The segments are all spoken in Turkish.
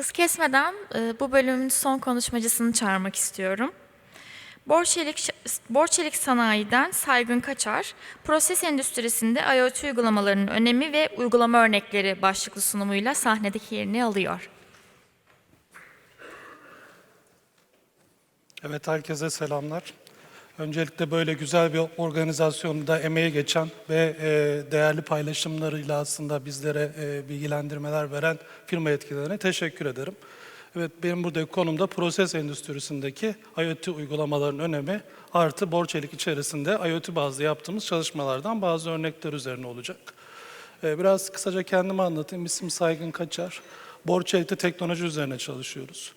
Hız kesmeden e, bu bölümün son konuşmacısını çağırmak istiyorum. Borçelik, Borçelik Sanayi'den Saygın Kaçar, proses endüstrisinde IoT uygulamalarının önemi ve uygulama örnekleri başlıklı sunumuyla sahnedeki yerini alıyor. Evet, herkese selamlar. Öncelikle böyle güzel bir organizasyonda emeği geçen ve e, değerli paylaşımlarıyla aslında bizlere e, bilgilendirmeler veren firma yetkililerine teşekkür ederim. Evet, benim buradaki konum da proses endüstrisindeki IoT uygulamaların önemi artı Borçelik içerisinde IoT bazlı yaptığımız çalışmalardan bazı örnekler üzerine olacak. Ee, Biraz kısaca kendimi anlatayım. İsim Saygın Kaçar. Borçelik'te teknoloji üzerine çalışıyoruz.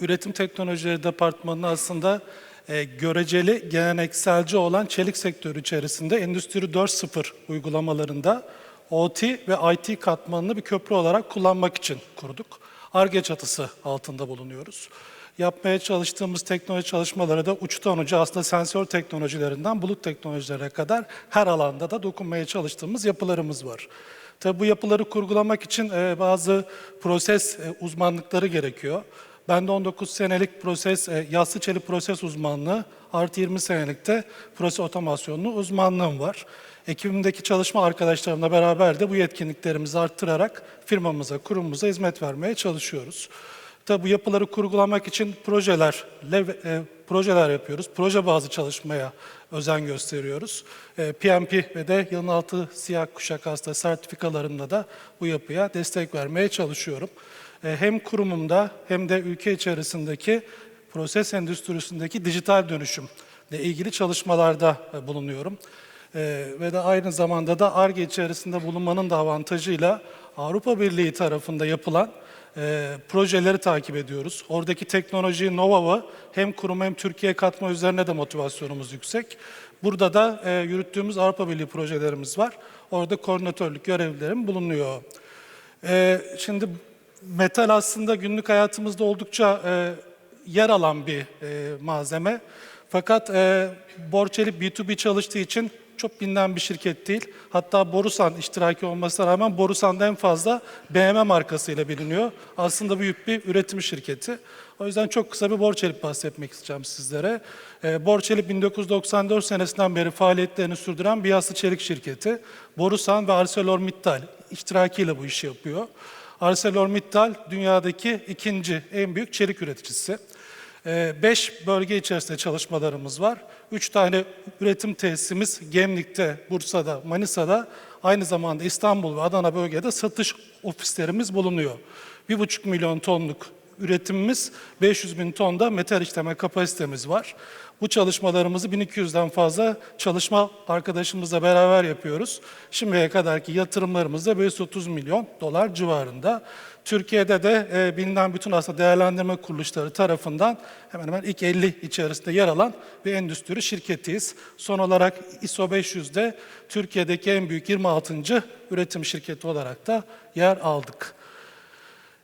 Üretim Teknolojileri Departmanı aslında e, göreceli, gelenekselci olan çelik sektörü içerisinde Endüstri 4.0 uygulamalarında OT ve IT katmanını bir köprü olarak kullanmak için kurduk. ARGE çatısı altında bulunuyoruz. Yapmaya çalıştığımız teknoloji çalışmaları da uçtan uca aslında sensör teknolojilerinden bulut teknolojilerine kadar her alanda da dokunmaya çalıştığımız yapılarımız var. Tabii bu yapıları kurgulamak için e, bazı proses e, uzmanlıkları gerekiyor. Ben de 19 senelik proses, e, yassı çelik proses uzmanlığı, artı 20 senelik de proses otomasyonlu uzmanlığım var. Ekibimdeki çalışma arkadaşlarımla beraber de bu yetkinliklerimizi arttırarak firmamıza, kurumumuza hizmet vermeye çalışıyoruz. Tabii bu yapıları kurgulamak için projelerle e, projeler yapıyoruz. Proje bazlı çalışmaya özen gösteriyoruz. E, PMP ve de yılın altı siyah kuşak hasta sertifikalarında da bu yapıya destek vermeye çalışıyorum. E, hem kurumumda hem de ülke içerisindeki proses endüstrisindeki dijital dönüşümle ilgili çalışmalarda e, bulunuyorum. Ee, ve de aynı zamanda da ARGE içerisinde bulunmanın da avantajıyla Avrupa Birliği tarafında yapılan e, projeleri takip ediyoruz. Oradaki teknolojiyi, know hem kurum hem Türkiye katma üzerine de motivasyonumuz yüksek. Burada da e, yürüttüğümüz Avrupa Birliği projelerimiz var. Orada koordinatörlük görevlilerim bulunuyor. E, şimdi metal aslında günlük hayatımızda oldukça e, yer alan bir e, malzeme. Fakat e, Borçelik B2B çalıştığı için çok bilinen bir şirket değil. Hatta Borusan iştiraki olmasına rağmen Borusan'da en fazla BMW markasıyla biliniyor. Aslında büyük bir üretim şirketi. O yüzden çok kısa bir Borçelik bahsetmek isteyeceğim sizlere. E, Borçelik 1994 senesinden beri faaliyetlerini sürdüren bir yassı çelik şirketi. Borusan ve ArcelorMittal iştirakiyle bu işi yapıyor. ArcelorMittal dünyadaki ikinci en büyük çelik üreticisi. Ee, Beş bölge içerisinde çalışmalarımız var. Üç tane üretim tesisimiz Gemlik'te, Bursa'da, Manisa'da, aynı zamanda İstanbul ve Adana bölgede satış ofislerimiz bulunuyor. Bir buçuk milyon tonluk üretimimiz, 500 bin ton da metal işleme kapasitemiz var. Bu çalışmalarımızı 1200'den fazla çalışma arkadaşımızla beraber yapıyoruz. Şimdiye kadarki yatırımlarımız da 530 milyon dolar civarında. Türkiye'de de e, bilinen bütün aslında değerlendirme kuruluşları tarafından hemen hemen ilk 50 içerisinde yer alan bir endüstri şirketiyiz. Son olarak ISO 500'de Türkiye'deki en büyük 26. üretim şirketi olarak da yer aldık.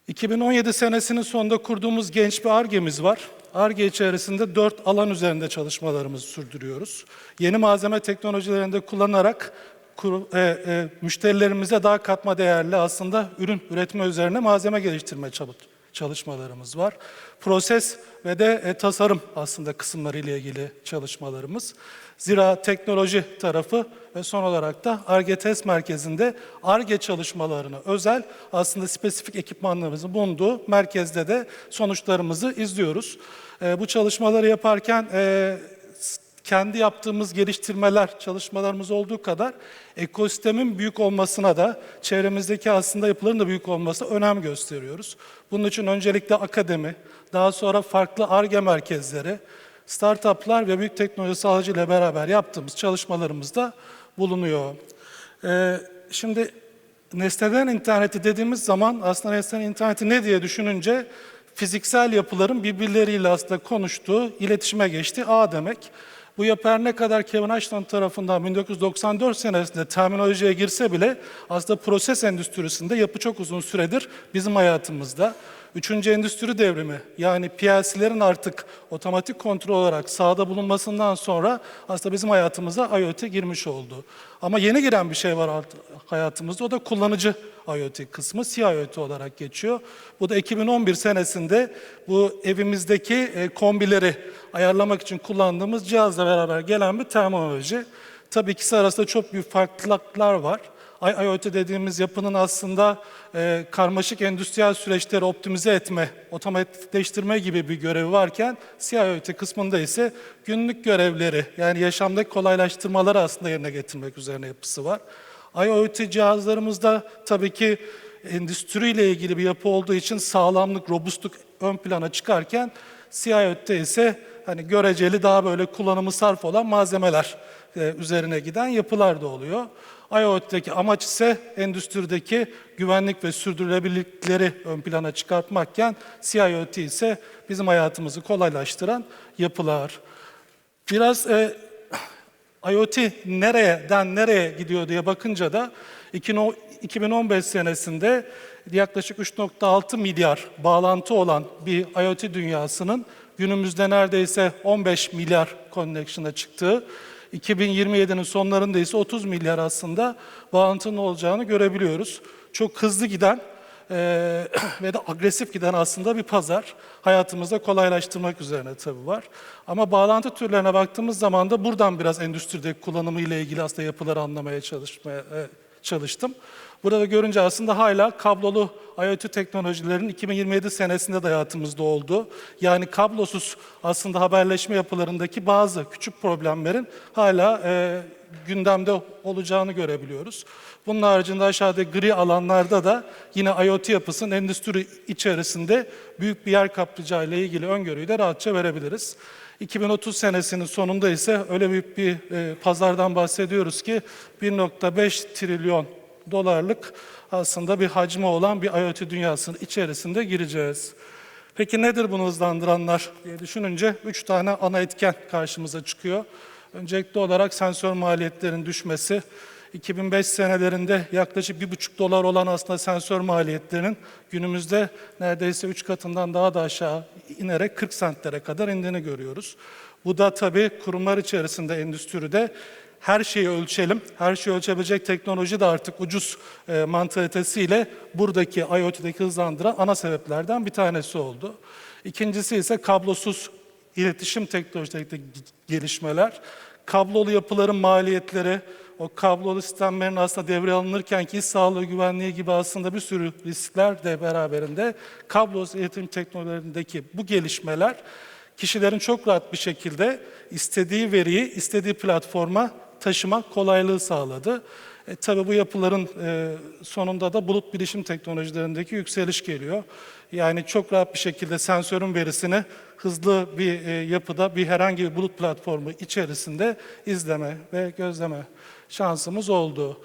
2017 senesinin sonunda kurduğumuz genç bir ARGE'miz var. ARGE içerisinde dört alan üzerinde çalışmalarımızı sürdürüyoruz. Yeni malzeme teknolojilerinde kullanarak e, e, müşterilerimize daha katma değerli aslında ürün üretme üzerine malzeme geliştirme çabuk çalışmalarımız var. Proses ve de e, tasarım aslında kısımları ile ilgili çalışmalarımız. Zira teknoloji tarafı ve son olarak da ARGE test merkezinde ARGE çalışmalarına özel aslında spesifik ekipmanlarımızın bulunduğu merkezde de sonuçlarımızı izliyoruz. E, bu çalışmaları yaparken e, kendi yaptığımız geliştirmeler, çalışmalarımız olduğu kadar ekosistemin büyük olmasına da çevremizdeki aslında yapıların da büyük olmasına önem gösteriyoruz. Bunun için öncelikle akademi, daha sonra farklı ARGE merkezleri, startuplar ve büyük teknoloji sağlayıcı ile beraber yaptığımız çalışmalarımızda bulunuyor. Ee, şimdi nesneden interneti dediğimiz zaman aslında nesneden interneti ne diye düşününce fiziksel yapıların birbirleriyle aslında konuştuğu, iletişime geçtiği ağ demek. Bu yapı her ne kadar Kevin Ashton tarafından 1994 senesinde terminolojiye girse bile aslında proses endüstrisinde yapı çok uzun süredir bizim hayatımızda. Üçüncü endüstri devrimi yani PLC'lerin artık otomatik kontrol olarak sahada bulunmasından sonra aslında bizim hayatımıza IoT girmiş oldu. Ama yeni giren bir şey var hayatımızda. O da kullanıcı IoT kısmı. CIoT olarak geçiyor. Bu da 2011 senesinde bu evimizdeki e, kombileri ayarlamak için kullandığımız cihazla beraber gelen bir terminoloji. Tabii ikisi arasında çok büyük farklılıklar var. IoT dediğimiz yapının aslında e, karmaşık endüstriyel süreçleri optimize etme, otomatikleştirme gibi bir görevi varken CIoT kısmında ise günlük görevleri yani yaşamdaki kolaylaştırmaları aslında yerine getirmek üzerine yapısı var. IoT cihazlarımızda tabii ki endüstriyle ilgili bir yapı olduğu için sağlamlık, robustluk ön plana çıkarken CIoT'te ise hani göreceli daha böyle kullanımı sarf olan malzemeler üzerine giden yapılar da oluyor. IoT'deki amaç ise endüstrideki güvenlik ve sürdürülebilirlikleri ön plana çıkartmakken CIoT ise bizim hayatımızı kolaylaştıran yapılar. Biraz e, IoT nereden nereye gidiyor diye bakınca da 2015 senesinde yaklaşık 3.6 milyar bağlantı olan bir IoT dünyasının günümüzde neredeyse 15 milyar connection'a çıktığı, 2027'nin sonlarında ise 30 milyar aslında bağlantının olacağını görebiliyoruz. Çok hızlı giden eee, ve de agresif giden aslında bir pazar. Hayatımızda kolaylaştırmak üzerine tabii var. Ama bağlantı türlerine baktığımız zaman da buradan biraz endüstrideki kullanımı ile ilgili aslında yapıları anlamaya çalışmaya e, çalıştım. Burada da görünce aslında hala kablolu IoT teknolojilerin 2027 senesinde de hayatımızda oldu. Yani kablosuz aslında haberleşme yapılarındaki bazı küçük problemlerin hala e, gündemde olacağını görebiliyoruz. Bunun haricinde aşağıda gri alanlarda da yine IoT yapısının endüstri içerisinde büyük bir yer kaplayacağı ile ilgili öngörüyü de rahatça verebiliriz. 2030 senesinin sonunda ise öyle büyük bir e, pazardan bahsediyoruz ki 1.5 trilyon dolarlık aslında bir hacmi olan bir IoT dünyasının içerisinde gireceğiz. Peki nedir bunu hızlandıranlar diye düşününce üç tane ana etken karşımıza çıkıyor. Öncelikli olarak sensör maliyetlerin düşmesi, 2005 senelerinde yaklaşık 1,5 dolar olan aslında sensör maliyetlerinin günümüzde neredeyse 3 katından daha da aşağı inerek 40 sentlere kadar indiğini görüyoruz. Bu da tabii kurumlar içerisinde endüstride her şeyi ölçelim, her şeyi ölçebilecek teknoloji de artık ucuz e, mantalitesiyle buradaki IoT'deki hızlandıran ana sebeplerden bir tanesi oldu. İkincisi ise kablosuz iletişim teknolojideki gelişmeler, kablolu yapıların maliyetleri, o kablolu sistemlerin aslında devreye alınırken ki sağlığı güvenliği gibi aslında bir sürü riskler de beraberinde kablosuz iletişim teknolojilerindeki bu gelişmeler kişilerin çok rahat bir şekilde istediği veriyi istediği platforma taşıma kolaylığı sağladı. E, tabii bu yapıların e, sonunda da bulut bilişim teknolojilerindeki yükseliş geliyor. Yani çok rahat bir şekilde sensörün verisini hızlı bir e, yapıda bir herhangi bir bulut platformu içerisinde izleme ve gözleme şansımız oldu.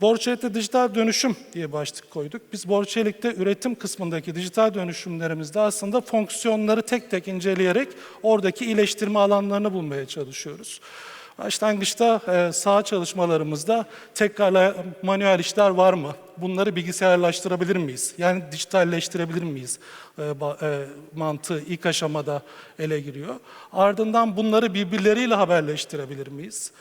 Borçelik'te dijital dönüşüm diye başlık koyduk. Biz Borçelik'te üretim kısmındaki dijital dönüşümlerimizde aslında fonksiyonları tek tek inceleyerek oradaki iyileştirme alanlarını bulmaya çalışıyoruz. Başlangıçta e, saha çalışmalarımızda tekrarla manuel işler var mı? Bunları bilgisayarlaştırabilir miyiz? Yani dijitalleştirebilir miyiz? E, e, mantığı ilk aşamada ele giriyor. Ardından bunları birbirleriyle haberleştirebilir miyiz?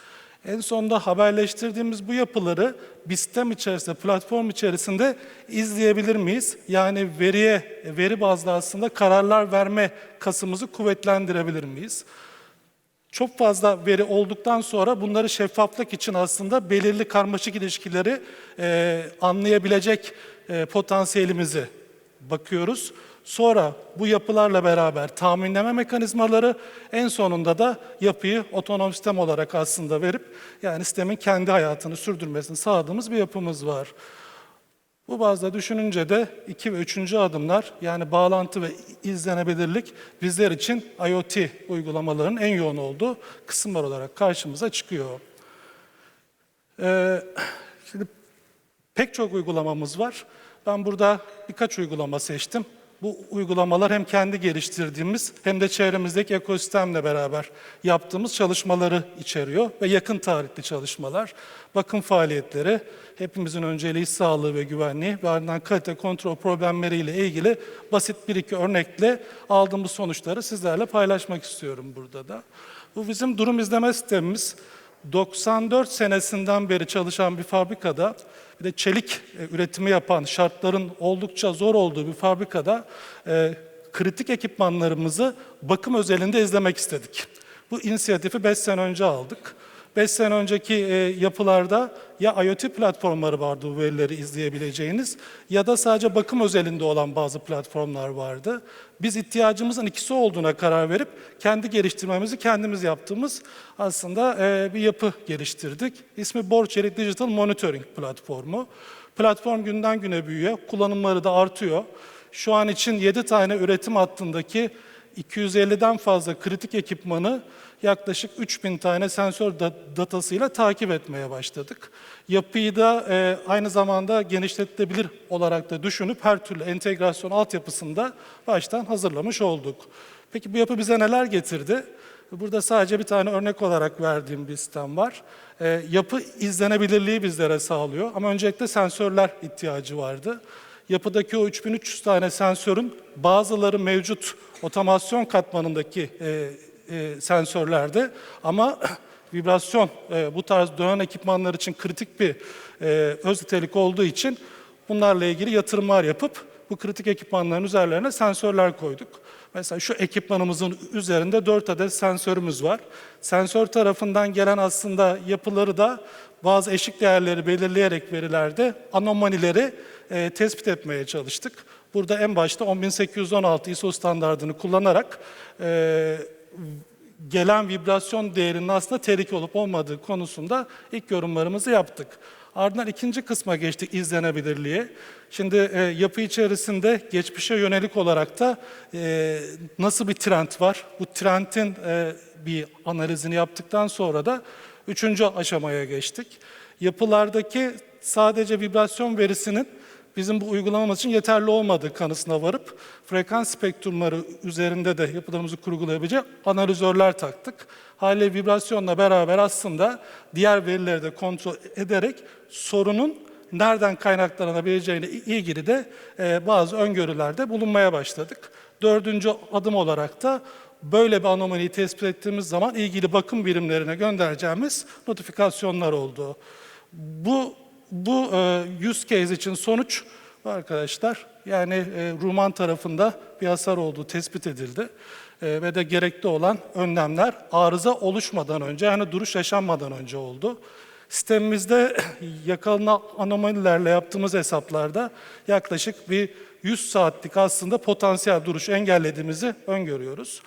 En sonunda haberleştirdiğimiz bu yapıları bir sistem içerisinde, platform içerisinde izleyebilir miyiz? Yani veriye, veri bazlı aslında kararlar verme kasımızı kuvvetlendirebilir miyiz? Çok fazla veri olduktan sonra bunları şeffaflık için aslında belirli karmaşık ilişkileri e, anlayabilecek e, potansiyelimizi bakıyoruz. Sonra bu yapılarla beraber tahminleme mekanizmaları en sonunda da yapıyı otonom sistem olarak aslında verip yani sistemin kendi hayatını sürdürmesini sağladığımız bir yapımız var. Bu bazda düşününce de iki ve üçüncü adımlar yani bağlantı ve izlenebilirlik bizler için IoT uygulamalarının en yoğun olduğu kısımlar olarak karşımıza çıkıyor. Ee, şimdi pek çok uygulamamız var. Ben burada birkaç uygulama seçtim. Bu uygulamalar hem kendi geliştirdiğimiz hem de çevremizdeki ekosistemle beraber yaptığımız çalışmaları içeriyor ve yakın tarihli çalışmalar, bakım faaliyetleri, hepimizin önceliği sağlığı ve güvenliği ve ardından kalite kontrol problemleriyle ilgili basit bir iki örnekle aldığımız sonuçları sizlerle paylaşmak istiyorum burada da. Bu bizim durum izleme sistemimiz. 94 senesinden beri çalışan bir fabrikada bir de çelik e, üretimi yapan şartların oldukça zor olduğu bir fabrikada e, kritik ekipmanlarımızı bakım özelinde izlemek istedik. Bu inisiyatifi 5 sene önce aldık. 5 sene önceki e, yapılarda ya IoT platformları vardı bu verileri izleyebileceğiniz ya da sadece bakım özelinde olan bazı platformlar vardı. Biz ihtiyacımızın ikisi olduğuna karar verip kendi geliştirmemizi kendimiz yaptığımız aslında e, bir yapı geliştirdik. İsmi Borçelik Digital Monitoring Platformu. Platform günden güne büyüyor, kullanımları da artıyor. Şu an için 7 tane üretim hattındaki 250'den fazla kritik ekipmanı yaklaşık 3000 tane sensör da- datasıyla takip etmeye başladık. Yapıyı da e, aynı zamanda genişletilebilir olarak da düşünüp her türlü entegrasyon altyapısında baştan hazırlamış olduk. Peki bu yapı bize neler getirdi? Burada sadece bir tane örnek olarak verdiğim bir sistem var. E, yapı izlenebilirliği bizlere sağlıyor ama öncelikle sensörler ihtiyacı vardı. Yapıdaki o 3300 tane sensörün bazıları mevcut otomasyon katmanındaki e, e, sensörlerde. Ama vibrasyon e, bu tarz dönen ekipmanlar için kritik bir e, öz nitelik olduğu için bunlarla ilgili yatırımlar yapıp bu kritik ekipmanların üzerlerine sensörler koyduk. Mesela şu ekipmanımızın üzerinde 4 adet sensörümüz var. Sensör tarafından gelen aslında yapıları da bazı eşik değerleri belirleyerek verilerde anomalileri e, tespit etmeye çalıştık. Burada en başta 10816 ISO standartını kullanarak e, gelen vibrasyon değerinin aslında tehlike olup olmadığı konusunda ilk yorumlarımızı yaptık. Ardından ikinci kısma geçtik izlenebilirliğe. Şimdi e, yapı içerisinde geçmişe yönelik olarak da e, nasıl bir trend var? Bu trendin e, bir analizini yaptıktan sonra da üçüncü aşamaya geçtik. Yapılardaki sadece vibrasyon verisinin bizim bu uygulamamız için yeterli olmadığı kanısına varıp frekans spektrumları üzerinde de yapılarımızı kurgulayabilecek analizörler taktık. Haliyle vibrasyonla beraber aslında diğer verileri de kontrol ederek sorunun nereden kaynaklanabileceğine ilgili de e, bazı öngörülerde bulunmaya başladık. Dördüncü adım olarak da böyle bir anomaliyi tespit ettiğimiz zaman ilgili bakım birimlerine göndereceğimiz notifikasyonlar oldu. Bu bu e, use case için sonuç arkadaşlar yani e, Ruman tarafında bir hasar olduğu tespit edildi. E, ve de gerekli olan önlemler arıza oluşmadan önce yani duruş yaşanmadan önce oldu. Sistemimizde yakalanan anomalilerle yaptığımız hesaplarda yaklaşık bir 100 saatlik aslında potansiyel duruş engellediğimizi öngörüyoruz.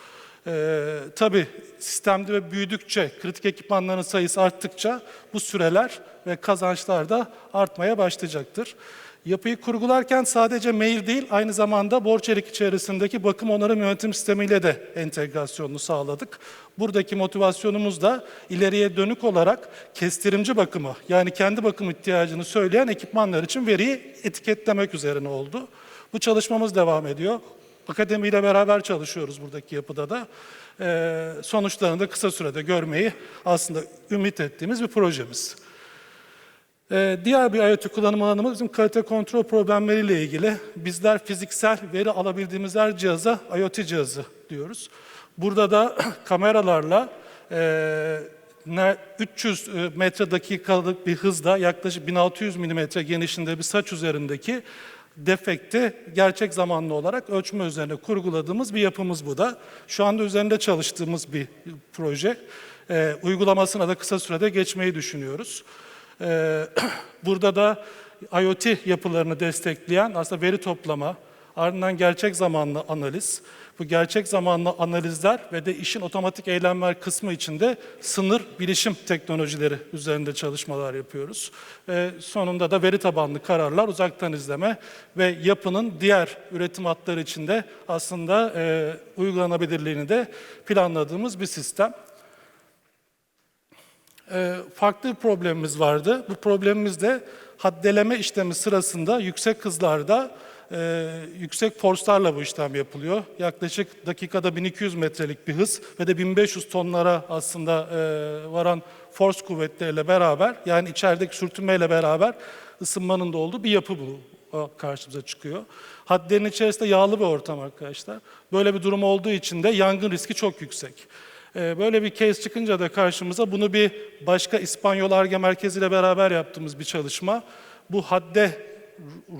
Ee, tabii sistemde ve büyüdükçe, kritik ekipmanların sayısı arttıkça bu süreler ve kazançlar da artmaya başlayacaktır. Yapıyı kurgularken sadece mail değil, aynı zamanda Borçelik içerisindeki bakım onarım yönetim sistemiyle de entegrasyonunu sağladık. Buradaki motivasyonumuz da ileriye dönük olarak kestirimci bakımı, yani kendi bakım ihtiyacını söyleyen ekipmanlar için veriyi etiketlemek üzerine oldu. Bu çalışmamız devam ediyor. Akademiyle beraber çalışıyoruz buradaki yapıda da. Ee, sonuçlarını da kısa sürede görmeyi aslında ümit ettiğimiz bir projemiz. Ee, diğer bir IoT kullanım alanımız bizim kalite kontrol problemleriyle ilgili. Bizler fiziksel veri alabildiğimiz her cihaza IoT cihazı diyoruz. Burada da kameralarla e, ne- 300 metre dakikalık bir hızla yaklaşık 1600 milimetre genişliğinde bir saç üzerindeki defekti gerçek zamanlı olarak ölçme üzerine kurguladığımız bir yapımız bu da. Şu anda üzerinde çalıştığımız bir proje. Ee, uygulamasına da kısa sürede geçmeyi düşünüyoruz. Ee, burada da IoT yapılarını destekleyen aslında veri toplama, ardından gerçek zamanlı analiz, bu gerçek zamanlı analizler ve de işin otomatik eylemler kısmı içinde sınır bilişim teknolojileri üzerinde çalışmalar yapıyoruz. Ve sonunda da veri tabanlı kararlar, uzaktan izleme ve yapının diğer üretim hatları içinde aslında e, uygulanabilirliğini de planladığımız bir sistem. Ee, farklı bir problemimiz vardı. Bu problemimiz de haddeleme işlemi sırasında yüksek hızlarda e, yüksek forslarla bu işlem yapılıyor. Yaklaşık dakikada 1200 metrelik bir hız ve de 1500 tonlara aslında e, varan force kuvvetleriyle beraber yani içerideki sürtünmeyle beraber ısınmanın da olduğu bir yapı bu karşımıza çıkıyor. Hadlerin içerisinde yağlı bir ortam arkadaşlar. Böyle bir durum olduğu için de yangın riski çok yüksek. Ee, Böyle bir case çıkınca da karşımıza bunu bir başka İspanyol ARGE merkeziyle beraber yaptığımız bir çalışma. Bu hadde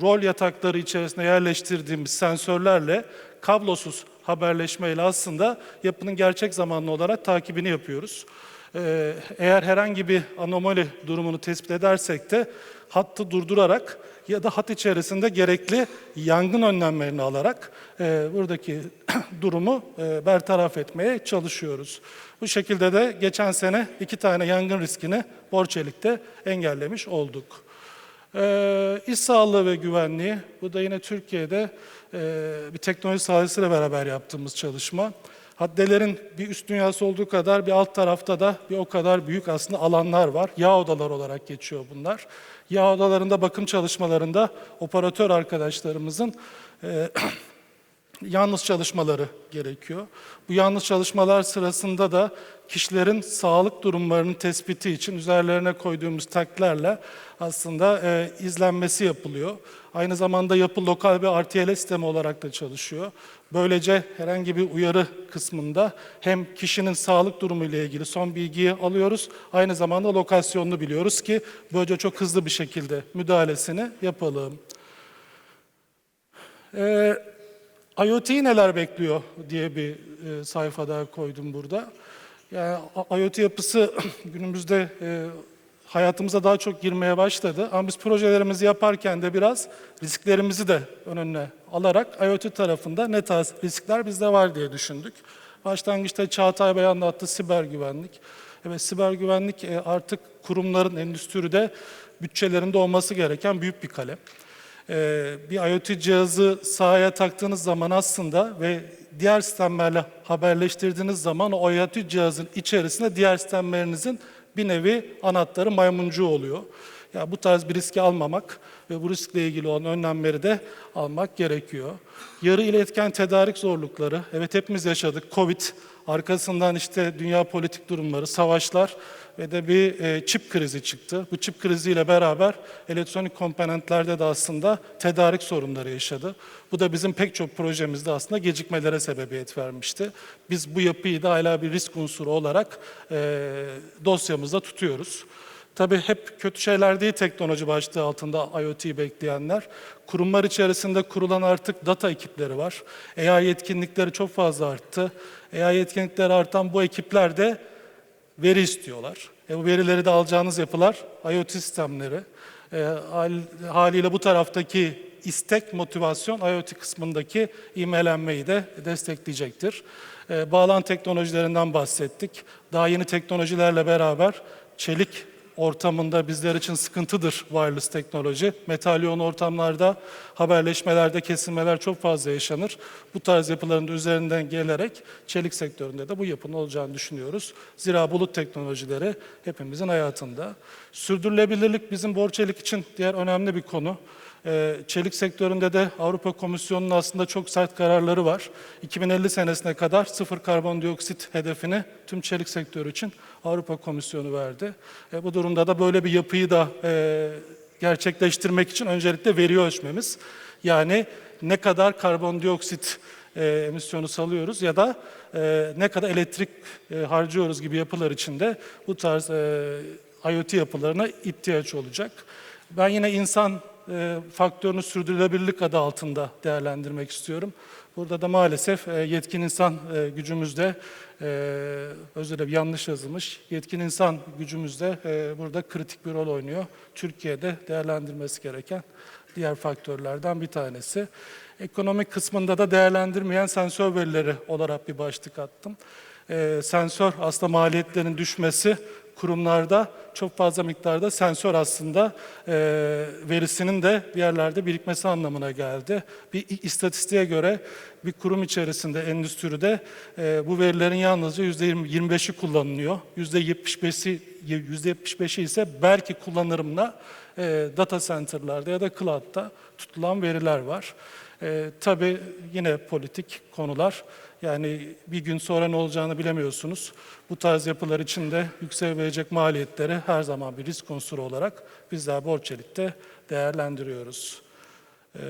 rol yatakları içerisine yerleştirdiğimiz sensörlerle kablosuz haberleşmeyle aslında yapının gerçek zamanlı olarak takibini yapıyoruz. Ee, Eğer herhangi bir anomali durumunu tespit edersek de hattı durdurarak ya da hat içerisinde gerekli yangın önlemlerini alarak e, buradaki durumu e, bertaraf etmeye çalışıyoruz. Bu şekilde de geçen sene iki tane yangın riskini Borçelik'te engellemiş olduk. Ee, iş sağlığı ve güvenliği, bu da yine Türkiye'de e, bir teknoloji sahasıyla beraber yaptığımız çalışma. Haddelerin bir üst dünyası olduğu kadar bir alt tarafta da bir o kadar büyük aslında alanlar var. Yağ odalar olarak geçiyor bunlar. Yağ odalarında bakım çalışmalarında operatör arkadaşlarımızın e, yalnız çalışmaları gerekiyor. Bu yalnız çalışmalar sırasında da kişilerin sağlık durumlarının tespiti için üzerlerine koyduğumuz taklerle aslında e, izlenmesi yapılıyor. Aynı zamanda yapı lokal bir RTL sistemi olarak da çalışıyor. Böylece herhangi bir uyarı kısmında hem kişinin sağlık durumu ile ilgili son bilgiyi alıyoruz, aynı zamanda lokasyonunu biliyoruz ki böylece çok hızlı bir şekilde müdahalesini yapalım. Ee, IoT'yi neler bekliyor diye bir e, sayfa daha koydum burada. Yani IoT yapısı günümüzde e, hayatımıza daha çok girmeye başladı. Ama biz projelerimizi yaparken de biraz risklerimizi de önüne alarak IoT tarafında ne tarz riskler bizde var diye düşündük. Başlangıçta Çağatay Bey anlattı siber güvenlik. Evet siber güvenlik e, artık kurumların endüstride bütçelerinde olması gereken büyük bir kalem. Ee, bir IoT cihazı sahaya taktığınız zaman aslında ve diğer sistemlerle haberleştirdiğiniz zaman o IoT cihazın içerisinde diğer sistemlerinizin bir nevi anahtarı maymuncuğu oluyor. Ya bu tarz bir riski almamak ve bu riskle ilgili olan önlemleri de almak gerekiyor. Yarı iletken tedarik zorlukları, evet hepimiz yaşadık. Covid, arkasından işte dünya politik durumları, savaşlar ve de bir e, çip krizi çıktı. Bu çip kriziyle beraber elektronik komponentlerde de aslında tedarik sorunları yaşadı. Bu da bizim pek çok projemizde aslında gecikmelere sebebiyet vermişti. Biz bu yapıyı da hala bir risk unsuru olarak e, dosyamızda tutuyoruz. Tabii hep kötü şeyler değil teknoloji başlığı altında IoT'yi bekleyenler. Kurumlar içerisinde kurulan artık data ekipleri var. AI yetkinlikleri çok fazla arttı. AI yetkinlikleri artan bu ekipler de veri istiyorlar. E, bu verileri de alacağınız yapılar IoT sistemleri. E, hal- haliyle bu taraftaki istek, motivasyon IoT kısmındaki ivmelenmeyi de destekleyecektir. E, bağlantı teknolojilerinden bahsettik. Daha yeni teknolojilerle beraber çelik ortamında bizler için sıkıntıdır wireless teknoloji. Metal yoğun ortamlarda haberleşmelerde kesilmeler çok fazla yaşanır. Bu tarz yapıların da üzerinden gelerek çelik sektöründe de bu yapının olacağını düşünüyoruz. Zira bulut teknolojileri hepimizin hayatında. Sürdürülebilirlik bizim borçelik için diğer önemli bir konu. Ee, Çelik sektöründe de Avrupa Komisyonu'nun aslında çok sert kararları var. 2050 senesine kadar sıfır karbondioksit hedefini tüm çelik sektörü için Avrupa Komisyonu verdi. E, bu durumda da böyle bir yapıyı da e, gerçekleştirmek için öncelikle veri ölçmemiz. Yani ne kadar karbondioksit e, emisyonu salıyoruz ya da e, ne kadar elektrik e, harcıyoruz gibi yapılar içinde bu tarz e, IoT yapılarına ihtiyaç olacak. Ben yine insan e, faktörünü sürdürülebilirlik adı altında değerlendirmek istiyorum. Burada da maalesef e, yetkin insan e, gücümüzde, e, özür dilerim yanlış yazılmış, yetkin insan gücümüzde e, burada kritik bir rol oynuyor. Türkiye'de değerlendirmesi gereken diğer faktörlerden bir tanesi. Ekonomik kısmında da değerlendirmeyen sensör verileri olarak bir başlık attım. E, sensör aslında maliyetlerin düşmesi kurumlarda çok fazla miktarda sensör aslında e, verisinin de bir yerlerde birikmesi anlamına geldi. Bir istatistiğe göre bir kurum içerisinde, endüstride e, bu verilerin yalnızca %25'i kullanılıyor. %75'i %75'i ise belki kullanırımla e, data center'larda ya da cloud'da tutulan veriler var. E, tabii yine politik konular. Yani bir gün sonra ne olacağını bilemiyorsunuz. Bu tarz yapılar için de yükselebilecek maliyetleri her zaman bir risk unsuru olarak bizler Borçelik'te değerlendiriyoruz. Ee,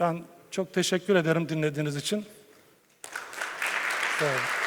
Ben çok teşekkür ederim dinlediğiniz için. Sağ.